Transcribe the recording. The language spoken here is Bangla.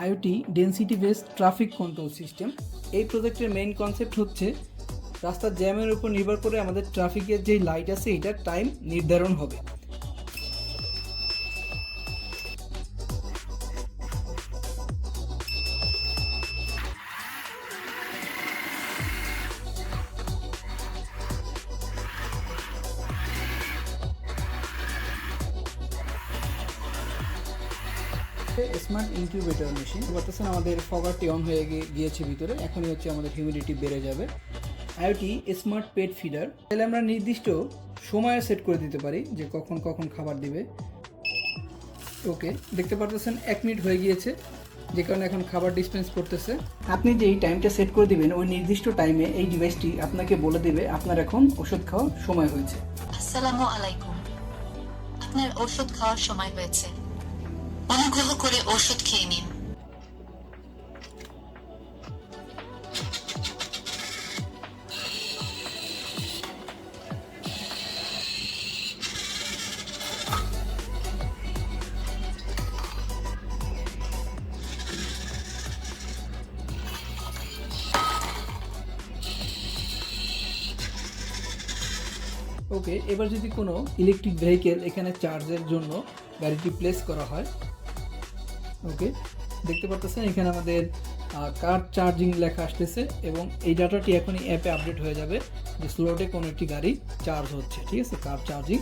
IoT density based traffic control system. এই প্রজেক্টের মেইন কনসেপ্ট হচ্ছে রাস্তার জ্যামের উপর নির্ভর করে আমাদের ট্রাফিকের যে লাইট আছে, এটার টাইম নির্ধারণ হবে। স্মার্ট ইনকিউবেটর মেশিন বলতেছেন আমাদের ফগারটি অন হয়ে গিয়ে- গিয়েছে ভিতরে। এখনই হচ্ছে আমাদের হিউমিডিটি বেড়ে যাবে। আইওটি স্মার্ট পেট ফিডার তাহলে আমরা নির্দিষ্ট সময় সেট করে দিতে পারি যে কখন কখন খাবার দিবে। ওকে দেখতে পারতেছেন, এক মিনিট হয়ে গিয়েছে। যে কারণে এখন খাবার ডিসপেন্স করতেছে। আপনি যেই টাইমটা সেট করে দিবেন, ওই নির্দিষ্ট টাইমে এই ডিভাইসটি আপনাকে বলে দেবে, আপনার এখন ওষুধ খাওয়ার সময় হয়েছে। আসসালামু আলাইকুম। আপনার ওষুধ খাওয়ার সময় হয়েছে। অনুগ্রহ করে ওষুধ খেয়ে নিন ওকে এবার যদি কোনো ইলেকট্রিক ভেহিকেল এখানে চার্জের জন্য গাড়িটি প্লেস করা হয় ওকে, দেখতে পাচ্ছেন এখানে আমাদের কার চার্জিং লেখা আসতেছে এবং এই ডাটাটি এখনই অ্যাপে আপডেট হয়ে যাবে যে স্লোটে কোনো একটি গাড়ি চার্জ হচ্ছে, ঠিক আছে? Car charging?